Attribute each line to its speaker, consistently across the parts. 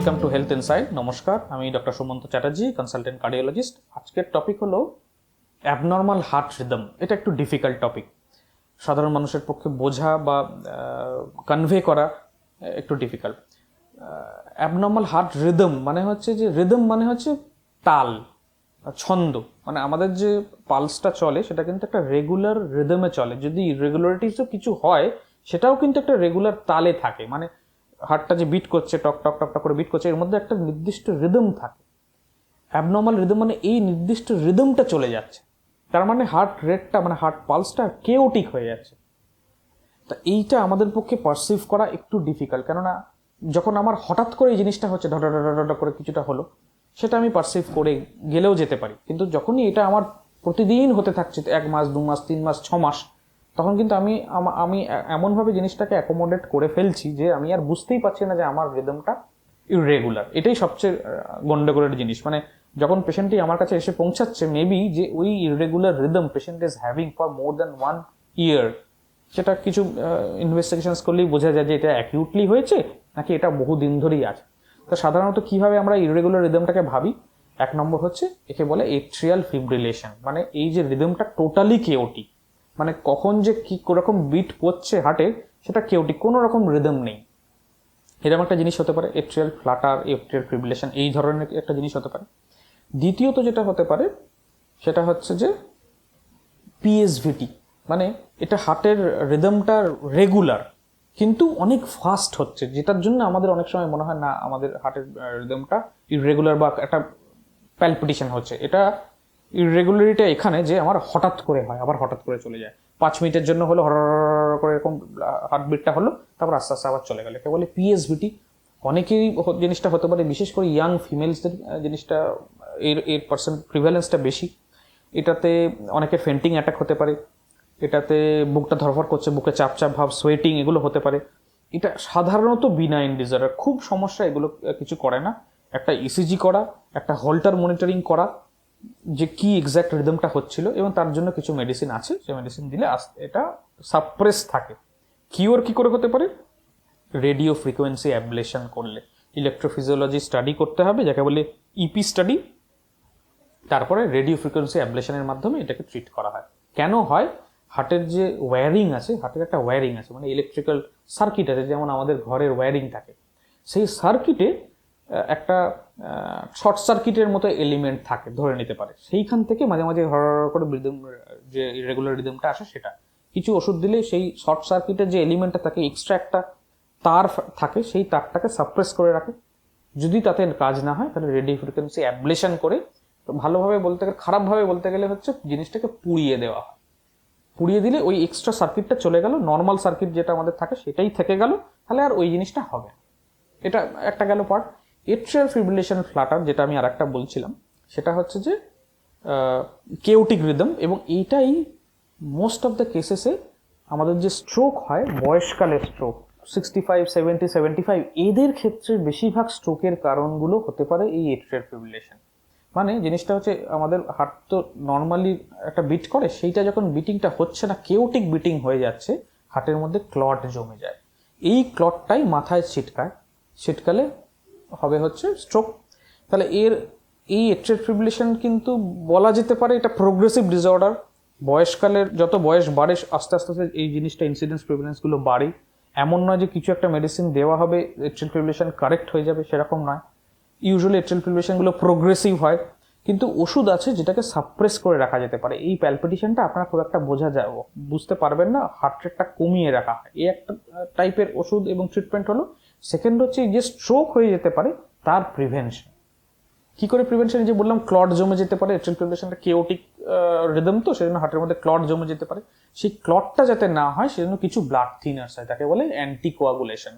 Speaker 1: Welcome to health inside নমস্কার, আমি doctor Sumanta Chatterjee consultant cardiologist আজকের টপিক হলো অ্যাবনর্মাল হার্ট রিদম এটা একটু ডিফিকাল্ট টপিক সাধারণ মানুষের পক্ষে বোঝা বা কনভে করা একটু ডিফিকাল্ট অ্যাবনর্মাল হার্ট রিদম মানে হচ্ছে যে রিদম মানে হচ্ছে তাল ছন্দ। মানে আমাদের যে পালসটা চলে, সেটা কিন্তু একটা রেগুলার রিদমে চলে। যদি ইরেগুলারিটিসও কিছু হয়, সেটাও কিন্তু একটা রেগুলার তালে থাকে। মানে হার্টটা যে বিট করছে, টক টক টক টক করে বিট করছে, এর মধ্যে একটা নির্দিষ্ট রিদম থাকে। অ্যাবনর্মাল রিদম মানে এই নির্দিষ্ট রিদমটা চলে যাচ্ছে। তার মানে হার্ট রেটটা মানে হার্ট পালসটা কেওটিক হয়ে যাচ্ছে। তা এইটা আমাদের পক্ষে পারসিভ করা একটু ডিফিকাল্ট কেননা যখন আমার হঠাৎ করে এই জিনিসটা হচ্ছে ঢটা ঢটা করে কিছুটা হলো, সেটা আমি পারসিভ করে গেলেও যেতে পারি। কিন্তু যখনই এটা আমার প্রতিদিন হতে থাকছে, এক মাস, দু মাস, তিন মাস, ছ মাস তখন কিন্তু আমি আমি এমনভাবে জিনিসটাকে অ্যাকোমোডেট করে ফেলছি যে আমি আর বুঝতেই পারছি না যে আমার রিদমটা ইরেগুলার এটাই সবচেয়ে গন্ডগোলের জিনিস। মানে যখন পেশেন্টটি আমার কাছে এসে পৌঁছাচ্ছে মেবি যে ওই irregular rhythm patient is having for more than one year সেটা কিছু ইনভেস্টিগেশনস করলেই বোঝা যায় যে এটা অ্যাকিউটলি হয়েছে নাকি এটা বহু দিন ধরেই আছে। তো সাধারণত কীভাবে আমরা ইরেগুলার রিদমটাকে ভাবি? এক নম্বর হচ্ছে, একে বলে এট্রিয়াল ফিব্রিলেশন মানে এই যে রিদমটা টোটালি কেওটি মানে কখন যে কি রকম বিট পড়ছে হার্টে সেটা কেওটি কোনো রকম রিদম নেই। এরকম একটা জিনিস হতে পারে এট্রিয়াল ফ্লাটার এট্রিয়াল ফিব্রিলেশন এই ধরনের একটা জিনিস হতে পারে। দ্বিতীয়ত যেটা হতে পারে, সেটা হচ্ছে যে পিএসভিটি মানে এটা হার্টের রিদমটা রেগুলার কিন্তু অনেক ফাস্ট হচ্ছে, যেটার জন্য আমাদের অনেক সময় মনে হয় না আমাদের হার্টের রিদমটা ইরেগুলার বা একটা প্যালপিটেশন হচ্ছে। এটা ইরেগুলারিটা এখানে যে আমার হঠাৎ করে হয়, আবার হঠাৎ করে চলে যায়। পাঁচ মিনিটের জন্য হলো হর করে এরকম হার্টবিটটা হলো, তারপর আস্তে আস্তে আবার চলে গেল। একে বলে পিএসভিটি অনেকেরই জিনিসটা হতে পারে, বিশেষ করে ইয়াং ফিমেলসদের জিনিসটা, এর এর পার্সেন্ট প্রিভ্যালেন্সটা বেশি। এটাতে অনেকের ফেন্টিং অ্যাটাক হতে পারে, এটাতে বুকটা ধরফর করছে, বুকে চাপ চাপ ভাব সোয়েটিং এগুলো হতে পারে। এটা সাধারণত বিনাইন ডিজার্টার খুব সমস্যা এগুলো কিছু করে না। একটা ইসিজি করা, একটা হল্টার মনিটরিং করা যে কি এক্স্যাক্ট রিদমটা হচ্ছিল এবং তার জন্য কিছু মেডিসিন আছে, সেই মেডিসিন দিলে এটা সাপ্রেস থাকে। কিওর কি করে হতে পারে? রেডিও ফ্রিকোয়েন্সি অ্যাবলেশন করলে। ইলেকট্রোফিজিওলজি স্টাডি করতে হবে, যাকে বলে ইপি স্টাডি তারপরে রেডিও ফ্রিকোয়েন্সি অ্যাবলেশনের মাধ্যমে এটাকে ট্রিট করা হয়। কেন হয়? হার্টের যে ওয়্যারিং আছে হার্টের একটা ওয়্যারিং আছে মানে ইলেকট্রিক্যাল সার্কিট আছে, যেমন আমাদের ঘরের ওয়্যারিং থাকে। সেই সার্কিটে একটা শর্ট সার্কিটের মতো এলিমেন্ট থাকে, ধরে নিতে পারে। সেইখান থেকে মাঝে মাঝে হর করে রিদম যে রেগুলার রিদমটা আসে সেটা। কিছু ওষুধ দিলে সেই শর্ট সার্কিটের যে এলিমেন্টটা থাকে এক্সট্রা একটা তার থাকে, সেই তারটাকে সাপ্রেস করে রাখে। যদি তাতে কাজ না হয়, তাহলে রেডিও ফ্রিকোয়েন্সি অ্যাবলেশন করে, তো ভালোভাবে বলতে গেলে, খারাপভাবে বলতে গেলে হচ্ছে জিনিসটাকে পুড়িয়ে দেওয়া হয়। পুড়িয়ে দিলে ওই এক্সট্রা সার্কিটটা চলে গেল নর্মাল সার্কিট যেটা আমাদের থাকে, সেটাই থেকে গেল, তাহলে আর ওই জিনিসটা হবে এটা একটা গেল পার্ট এট্রিয়াল ফিব্রিলেশন ফ্লাটার যেটা আমি আরেকটা বলছিলাম, সেটা হচ্ছে যে কেওটিক রিদম এবং এইটাই মোস্ট অফ দ্য কেসেসে আমাদের যে স্ট্রোক হয় বয়সকালের stroke sixty five seventy seventy five এদের ক্ষেত্রে বেশিরভাগ স্ট্রোকের কারণগুলো হতে পারে এই এট্রিয়াল ফিব্রিলেশন মানে জিনিসটা হচ্ছে আমাদের হার্ট তো নর্মালি একটা বিট করে, সেইটা যখন বিটিংটা হচ্ছে না কেওটিক বিটিং হয়ে যাচ্ছে হার্টের মধ্যে ক্লট জমে যায়। এই ক্লটটাই মাথায় ছিটকায়, ছিটকালে হবে হচ্ছে স্ট্রোক তাহলে এর এই এট্রিয়াল ফিব্রিলেশন কিন্তু বলা যেতে পারে এটা প্রোগ্রেসিভ ডিসঅর্ডার বয়সকালের যত বয়স বাড়ে, আস্তে আস্তে আস্তে এই জিনিসটা ইনসিডেন্স প্রিভিলেন্সগুলো বাড়ে। এমন নয় যে কিছু একটা মেডিসিন দেওয়া হবে এট্রিয়াল ফিব্রিলেশন কারেক্ট হয়ে যাবে, সেরকম নয়। ইউজুয়ালি এট্রিয়াল ফিব্রিলেশনগুলো প্রোগ্রেসিভ হয়। কিন্তু ওষুধ আছে যেটাকে সাপ্রেস করে রাখা যেতে পারে। এই প্যালপিটেশনটা আপনারা খুব একটা বোঝা যায়, বুঝতে পারবেন না হার্ট রেটটা কমিয়ে রাখা হয়। এই একটা টাইপের ওষুধ এবং ট্রিটমেন্ট হলো সেকেন্ড হচ্ছে, যে স্ট্রোক হয়ে যেতে পারে, তার প্রিভেনশন কি করে প্রিভেনশন যে বললাম ক্লট জমে যেতে পারে এট্রিয়াল ফিব্রিলেশনটা কেওটিক রিদম তো, সেজন্য হার্টের মধ্যে ক্লট জমে যেতে পারে। সেই ক্লটটা যাতে না হয়, সেজন্য কিছু ব্লাড থিনার্স হয়, তাকে বলে অ্যান্টিকোয়াগুলেশন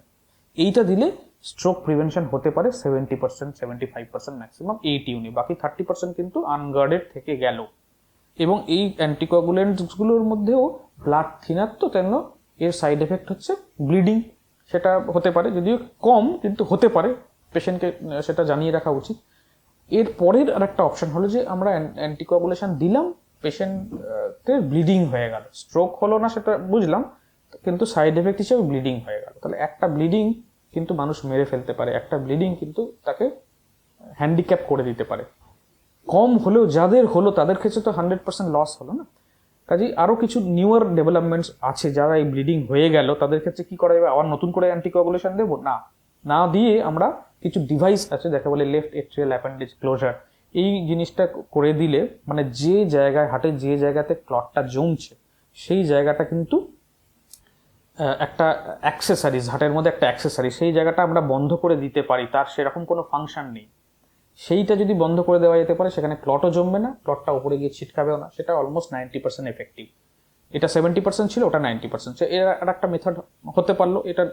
Speaker 1: এইটা দিলে স্ট্রোক প্রিভেনশন হতে পারে seventy percent seventy five percent maximum এই টিউনে বাকি থার্টি পার্সেন্ট কিন্তু আনগার্ডেড থেকে গেল। এবং এই অ্যান্টিকোয়াগুলেন্টসগুলোর মধ্যেও ব্লাড থিনার তো তেন এর সাইড এফেক্ট হচ্ছে ব্লিডিং সেটা হতে পারে, যদিও কম, কিন্তু হতে পারে। পেশেন্টকে সেটা জানিয়ে রাখা উচিত। এর পরের আর একটা অপশন হলো যে, আমরা অ্যান্টিকোয়াগুলেশন দিলাম পেশেন্টের ব্লিডিং হয়ে গেল। স্ট্রোক হলো না সেটা বুঝলাম, কিন্তু সাইড এফেক্ট হিসেবে ব্লিডিং হয়ে গেল। তাহলে একটা ব্লিডিং কিন্তু মানুষ মেরে ফেলতে পারে, একটা ব্লিডিং কিন্তু তাকে হ্যান্ডিক্যাপ করে দিতে পারে। কম হলেও, যাদের হলো, তাদের ক্ষেত্রে তো হান্ড্রেড পার্সেন্ট লস হলো না। কাজেই আরও কিছু নিউয়ার ডেভেলপমেন্টস আছে যারা এই ব্লিডিং হয়ে গেল, তাদের ক্ষেত্রে কি করা যাবে? আবার নতুন করে অ্যান্টিকোয়াগুলেশন দেবো? না। না দিয়ে আমরা কিছু ডিভাইস আছে, যাকে বলে লেফট এট্রিয়াল অ্যাপেন্ডেজ ক্লোজার এই জিনিসটা করে দিলে মানে যে জায়গায়, হাটে যে জায়গাতে ক্লটটা জমছে, সেই জায়গাটা কিন্তু একটা অ্যাক্সেসারিজ হাটের মধ্যে একটা অ্যাক্সেসারি সেই জায়গাটা আমরা বন্ধ করে দিতে পারি, তার সেরকম কোনো ফাংশন নেই। সেইটা যদি বন্ধ করে দেওয়া যেতে পারে, সেখানে ক্লটও জমবে না ক্লটটা উপরে গিয়ে ছিটকাবেও না। সেটা অলমোস্ট নাইনটি পার্সেন্ট এফেক্টিভ এটা সেভেন্টি পার্সেন্ট ছিল, ওটা নাইনটি পার্সেন্ট এর আর একটা মেথড হতে পারল, এটা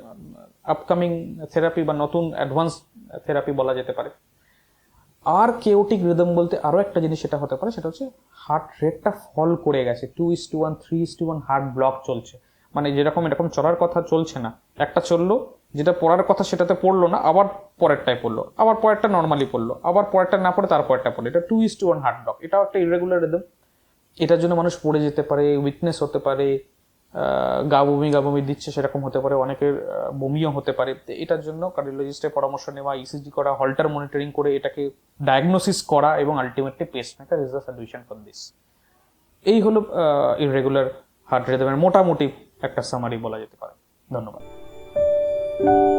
Speaker 1: আপকামিং থেরাপি বা নতুন অ্যাডভান্স থেরাপি বলা যেতে পারে। আর কেওটিক রিদম বলতে আরও একটা জিনিস সেটা হতে পারে, সেটা হচ্ছে হার্ট রেটটা ফল করে গেছে। Two is to one three is to one heart block চলছে। মানে যেরকম এরকম চলার কথা চলছে না। একটা চলল যেটা পড়ার কথা সেটাতে পড়ল না, আবার পরেরটাই পড়ল, আবার পরেরটা নর্মালি পড়ল, আবার পরেরটা না পড়ে তার পরেরটা পড়ল। এটা two is to one heart block এটাও একটা ইরেগুলার রিদম এটার জন্য মানুষ পড়ে যেতে পারে উইকনেস হতে পারে গা বমি গা বমি দিচ্ছে সেরকম হতে পারে, অনেকের বমিও হতে পারে। এটার জন্য কার্ডিওলজিস্টের পরামর্শ নেওয়া ইসিজি করা হল্টার মনিটরিং করে এটাকে ডায়াগনোসিস করা এবং ultimately pacemaker is the solution for this এই হলো ইরেগুলার হার্ট রিদমের মোটামুটি একটা সামারি বলা যেতে পারে। ধন্যবাদ। Thank you.